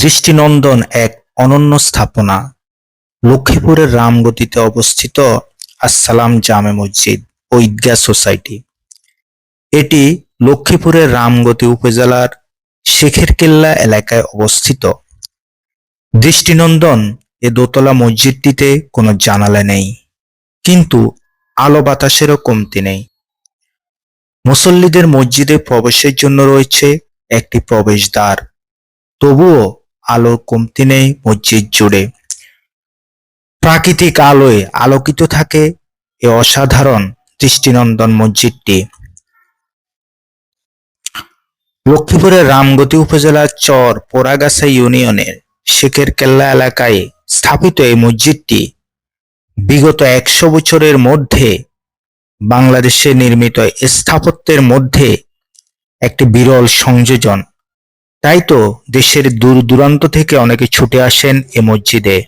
দৃষ্টিনন্দন এক অনন্য স্থাপনা। লক্ষ্মীপুরের রামগতিতে অবস্থিত আসসালাম জামে মসজিদ ও ঈদগাহ সোসাইটি। এটি লক্ষ্মীপুরের রামগতি উপজেলার শেখের কেল্লা এলাকায় অবস্থিত। দৃষ্টিনন্দন এ দোতলা মসজিদটিতে কোনো জানালা নেই, কিন্তু আলো বাতাসেরও কমতি নেই। মুসল্লিদের মসজিদে প্রবেশের জন্য রয়েছে একটি প্রবেশদ্বার। তবুও আলোর কমতি নেই মসজিদ জুড়ে। প্রাকৃতিক আলোয় আলোকিত থাকে এ অসাধারণ দৃষ্টিনন্দন মসজিদটি। লক্ষ্মীপুরের রামগতি উপজেলার চর পোড়াগাছা ইউনিয়নের শেখের কেল্লা এলাকায় স্থাপিত এই মসজিদটি বিগত একশো বছরের মধ্যে বাংলাদেশে নির্মিত স্থাপত্যের মধ্যে একটি বিরল সংযোজন। তাই তো দেশের দূর দূরান্ত থেকে অনেকে ছুটে আসেন এ মসজিদে।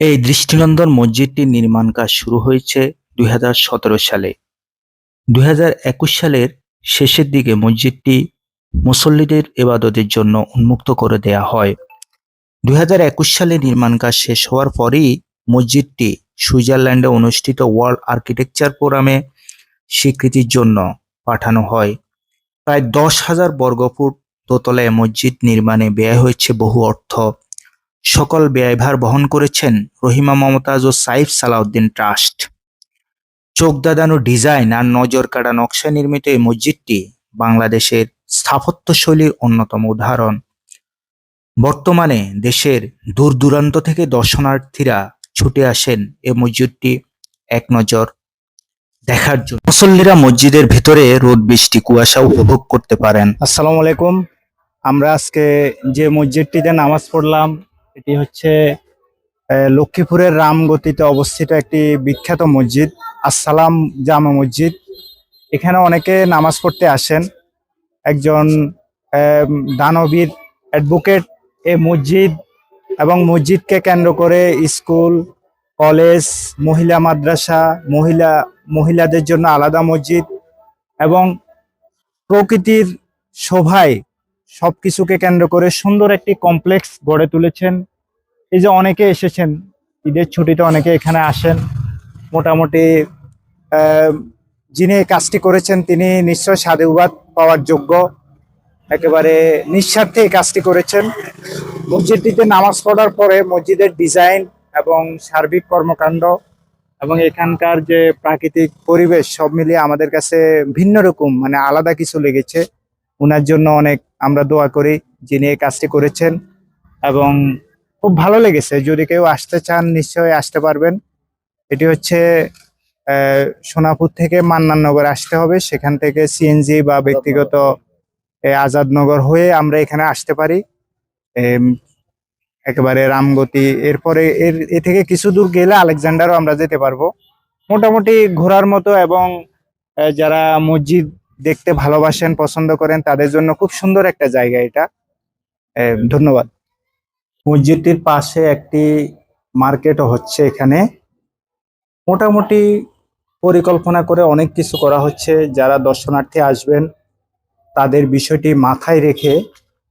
এই দৃষ্টিনন্দন মসজিদটির নির্মাণ কাজ শুরু হয়েছে দুই হাজার সতেরো সালে। দুই হাজার একুশ সালের শেষের দিকে মসজিদটি মুসল্লিদের এবাদতের জন্য উন্মুক্ত করে দেয়া হয়। দুই হাজার একুশ সালে নির্মাণ কাজ শেষ হওয়ার পরেই মসজিদটি সুইজারল্যান্ডে অনুষ্ঠিত ওয়ার্ল্ড আর্কিটেকচার ফোরামে স্বীকৃতির জন্য পাঠানো হয়। প্রায় দশ হাজার বর্গফুট দোতলায় মসজিদ নির্মাণে ব্যয় হয়েছে বহু অর্থ। সকল ব্যয়ভার বহন করেছেন রহিমা মমতাজ ও সাইফ সালাউদ্দিন ট্রাস্ট। চোখ দাদানো ডিজাইন আর নজর কাড়া নকশায় নির্মিত এই মসজিদটি বাংলাদেশের স্থাপত্যশৈলীর অন্যতম উদাহরণ। বর্তমানে দেশের দূর দূরান্ত থেকে দর্শনার্থীরা ছুটে আসেন এ মসজিদটি এক নজর দেখার জন্য। মুসল্লিরা মসজিদের ভিতরে রোদ, বৃষ্টি, কুয়াশা উপভোগ করতে পারেন। আসসালামু আলাইকুম। আমরা আজকে যে মসজিদটিতে নামাজ পড়লাম, এটি হচ্ছে লক্ষ্মীপুরের রামগতিতে অবস্থিত একটি বিখ্যাত মসজিদ, আসসালাম জামা মসজিদ। এখানে অনেকে নামাজ পড়তে আসেন। একজন দানবীর অ্যাডভোকেট এ মসজিদ এবং মসজিদকে কেন্দ্র করে স্কুল, কলেজ, মহিলা মাদ্রাসা, মহিলা, মহিলাদের জন্য আলাদা মসজিদ এবং প্রকৃতির শোভায় সবকিছুকে কেন্দ্র করে সুন্দর একটি কমপ্লেক্স গড়ে তুলেছেন। এই যে অনেকে এসেছেন, ঈদের ছুটিতে অনেকে এখানে আসেন। মোটামুটি যিনি কাজটি করেছেন, তিনি নিশ্চয় সাধুবাদ পাওয়ার যোগ্য। একেবারে নিঃস্বার্থে এই কাজটি করেছেন। মসজিদটিতে নামাজ পড়ার পরে মসজিদের ডিজাইন এবং সার্বিক কর্মকাণ্ড এবং এখানকার যে প্রাকৃতিক পরিবেশ, সব মিলিয়ে আমাদের কাছে ভিন্ন রকম মানে আলাদা কিছু লেগেছে। ওনার জন্য অনেক আমরা দোয়া করি যিনি এই কাজটি করেছেন এবং খুব ভালো লেগেছে। যদি কেউ আসতে চান নিশ্চয়ই আসতে পারবেন। এটি হচ্ছে আহ, সোনাপুর থেকে মান্নাননগর আসতে হবে। সেখান থেকে সিএনজি বা ব্যক্তিগত আজাদনগর হয়ে আমরা এখানে আসতে পারি। একেবারে রামগতি এরপরে এর এ থেকে কিছু দূর গেলে আলেকজান্ডারও আমরা যেতে পারব। মোটামুটি ঘোরার মতো এবং যারা মসজিদ দেখতে ভালোবাসেন পছন্দ করেন তাদের জন্য খুব সুন্দর একটা জায়গা এটা। ধন্যবাদ। মসজিদটির পাশে একটি মার্কেটও হচ্ছে এখানে। মোটামুটি পরিকল্পনা করে অনেক কিছু করা হচ্ছে। যারা দর্শনার্থী আসবেন, তাদের বিষয়টি মাথায় রেখে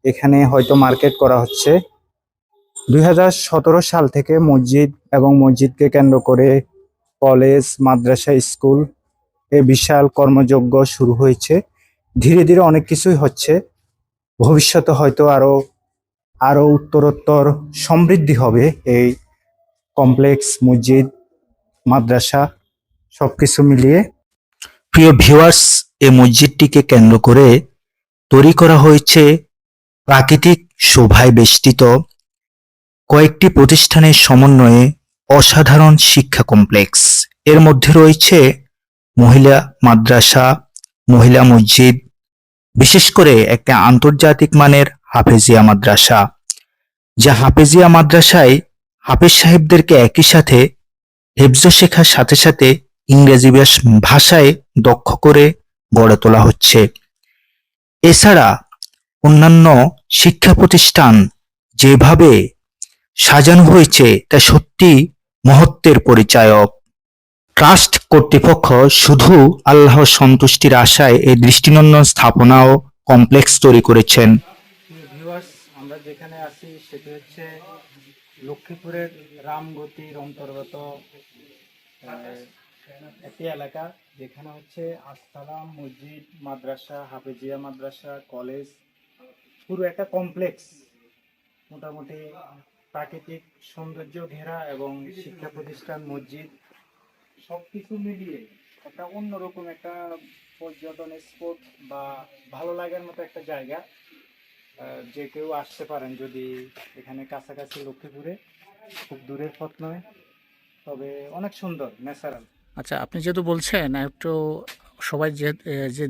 এখানে হয়তো মার্কেট করা হচ্ছে। দুই হাজার সতেরো সাল থেকে মসজিদ এবং মসজিদকে কেন্দ্র করে কলেজ, মাদ্রাসা, স্কুল এ বিশাল কর্মযজ্ঞ শুরু হয়েছে। ধীরে ধীরে অনেক কিছুই হচ্ছে। ভবিষ্যতে হয়তো আরও আরও উত্তরোত্তর সমৃদ্ধি হবে এই কমপ্লেক্স, মসজিদ, মাদ্রাসা, সবকিছু মিলিয়ে। প্রিয় ভিউয়ার্স এই মসজিদটিকে কেন্দ্র করে তৈরি করা হয়েছে প্রাকৃতিক শোভায় বেষ্টিত কয়েকটি প্রতিষ্ঠানের সমন্বয়ে অসাধারণ শিক্ষা কমপ্লেক্স। এর মধ্যে রয়েছে মহিলা মাদ্রাসা, মহিলা মসজিদ, বিশেষ করে একটা আন্তর্জাতিক মানের হাফেজিয়া মাদ্রাসা। যা হাফেজিয়া মাদ্রাসায় হাফেজ সাহেবদেরকে একই সাথে হেফজ শেখার সাথে সাথে ইংরেজি ভাষায় দক্ষ করে গড়ে তোলা হচ্ছে। এছাড়া অন্যান্য শিক্ষা প্রতিষ্ঠান যেভাবে সাজানো হয়েছে, তা সত্যি মহত্বের পরিচায়ক। ট্রাস্ট কর্তৃপক্ষ শুধু আল্লাহর সন্তুষ্টির আশায় এই দৃষ্টিনন্দন স্থাপনা ও কমপ্লেক্স তৈরি করেছেন। যেখানে আছি সেটি হচ্ছে লক্ষ্মীপুরের রামগতির অন্তর্গত একটি এলাকা যেখানে হচ্ছে আসসালাম মসজিদ, মাদ্রাসা, হাফেজিয়া মাদ্রাসা, কলেজ, পুরো একটা কমপ্লেক্স মোটামুটি প্রাকৃতিক সৌন্দর্য ঘেরা এবং শিক্ষা প্রতিষ্ঠান, মসজিদ সব কিছু মিলিয়ে একটা অন্যরকম একটা পর্যটন স্পট বা ভালো লাগার মতো একটা জায়গা। যে কেউ আসতে পারেন যদি এখানে কাছাকাছি লক্ষ্মীপুরে খুব দূরের পথ নয় তবে অনেক সুন্দর ন্যাচারাল। আচ্ছা আপনি যেহেতু বলছেন একটু সবাই যে যে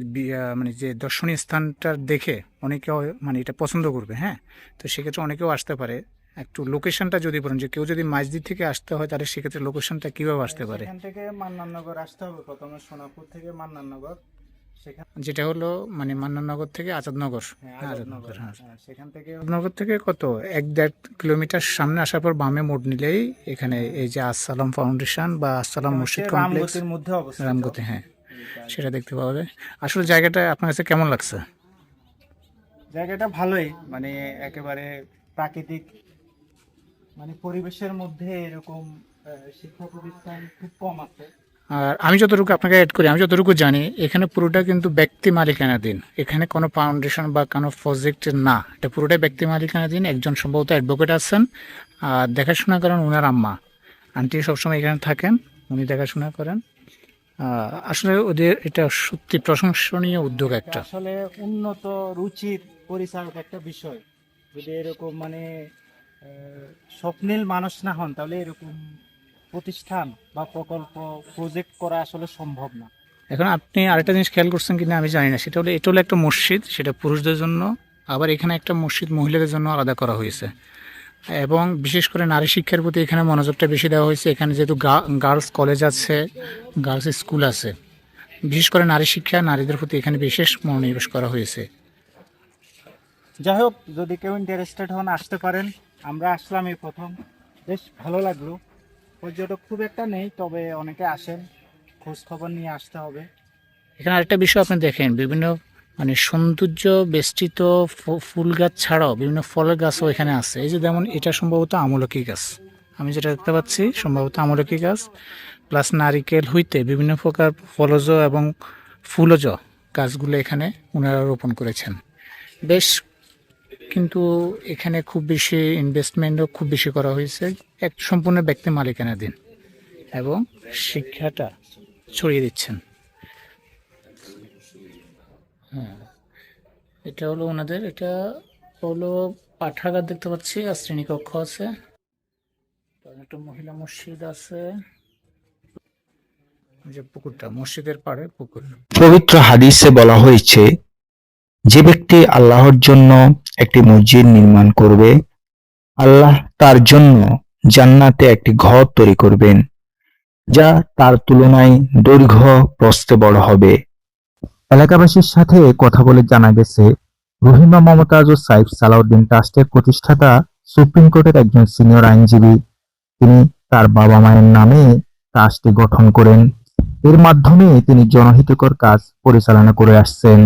মানে যে দর্শনীয় স্থানটা দেখে অনেকেও মানে এটা পছন্দ করবে হ্যাঁ? তো সেক্ষেত্রে অনেকেও আসতে পারে। একটু লোকেশনটা যদি বলেন যে কেউ যদি মাঝদির থেকে আসতে হয় তাহলে সেক্ষেত্রে লোকেশনটা কীভাবে আসতে পারে? এখান থেকে মান্নাননগর আসতে হবে প্রথমে সোনাপুর থেকে মান্নাননগর সেখান যেটা হলো মানে মান্নানগর থেকে আজাদনগর। হ্যাঁ, আজাদনগর হ্যাঁ। হ্যাঁ, সেখান থেকে আজাদনগর থেকে কত? এক দেড় কিলোমিটার সামনে আসার পর বামে মোড় নিলেই এখানে এই যে আসসালাম ফাউন্ডেশন বা আসসালাম মসজিদ কমপ্লেক্স মধ্যে রামগতি হ্যাঁ সেটা দেখতে পাওয়া যায়। আসলে জায়গাটা আপনার কাছে কেমন লাগছে? জায়গাটা ভালোই মানে একেবারে প্রাকৃতিক মানে পরিবেশের মধ্যে এরকম শিক্ষা প্রতিষ্ঠান খুব কম আছে। আর আমি যতটুকু আপনাকে অ্যাড করি আমি যতটুকু জানি এখানে পুরোটা কিন্তু ব্যক্তি মালিকানাধীন। এখানে কোনো ফাউন্ডেশন বা কোনো প্রজেক্ট না। এটা পুরোটাই ব্যক্তি মালিকানাধীন। একজন সম্ভবত অ্যাডভোকেট আছেন। আর দেখাশোনা করেন ওনার আম্মা। আন্টি সবসময় এখানে থাকেন উনি দেখাশোনা করেন। আসলে ওদের এটা সত্যি প্রশংসনীয় উদ্যোগ একটা। আসলে উন্নত রুচির পরিচালক একটা বিষয়। যদি এরকম মানে আহ, স্বপ্নিল মানুষ না হন তাহলে এরকম প্রতিষ্ঠান বা প্রকল্প প্রজেক্ট করা আসলে সম্ভব না। এখন আপনি আরেকটা জিনিস খেয়াল করছেন কিনা আমি জানি না। সেটা হলো এটা হলো একটা মসজিদ সেটা পুরুষদের জন্য। আবার এখানে একটা মসজিদ মহিলাদের জন্য আলাদা করা হয়েছে। এবং বিশেষ করে নারী শিক্ষার প্রতি এখানে মনোযোগটা বেশি দেওয়া হয়েছে। এখানে যেহেতু গার্লস কলেজ আছে গার্লস স্কুল আছে। বিশেষ করে নারী শিক্ষা নারীদের প্রতি এখানে বিশেষ মনোনিবেশ করা হয়েছে। যাই হোক যদি কেউ ইন্টারেস্টেড হন আসতে পারেন। আমরা আসলাম এই প্রথম। বেশ ভালো লাগল। পর্যটক খুব একটা নেই, তবে অনেকে আসেন খোঁজ খবর নিয়ে আসতে হবে। এখানে আরেকটা বিষয় আপনি দেখেন, বিভিন্ন মানে সৌন্দর্য বেষ্টিত ফুল গাছ ছাড়াও বিভিন্ন ফলের গাছও এখানে আছে। এই যে যেমন এটা সম্ভবত আমলকি গাছ। আমি যেটা দেখতে পাচ্ছি, সম্ভবত আমলকি গাছ, প্লাস নারিকেল হইতে বিভিন্ন প্রকার ফলজ এবং ফুলজ গাছগুলো এখানে ওনারা রোপণ করেছেন। বেশ কিন্তু এখানে খুব বেশি ইনভেস্টমেন্টও খুব বেশি করা হয়েছে। এক সম্পূর্ণ ব্যক্তি মালিকানাধীন এবং শিক্ষাটা ছড়িয়ে দিচ্ছেন। হ্যাঁ এটা হলো ওনাদের, এটা হলো পাঠাগার দেখতে পাচ্ছি, আর শ্রেণীকক্ষ আছে। একটা মহিলা মসজিদ আছে। যে পুকুরটা, মসজিদের পাড়ে পুকুর। পবিত্র হাদিসে বলা হয়েছে, যে ব্যক্তি আল্লাহর জন্য একটি মসজিদ নির্মাণ করবে। আল্লাহ তার জন্য জান্নাতে একটি ঘর তৈরি করবেন, যা তার তুলনায় দৈর্ঘ্য প্রস্থে বড় হবে। এলাকাবাসীর সাথে কথা বলে জানা গেছে, রহিমা মমতাজ ও সাইফ সালাউদ্দিন ট্রাস্টের প্রতিষ্ঠাতা সুপ্রিম কোর্টের একজন সিনিয়র আইনজীবী। তিনি তার বাবা মায়ের নামে ট্রাস্টটি গঠন করেন। এর মাধ্যমে তিনি জনহিতকর কাজ পরিচালনা করে আসছেন।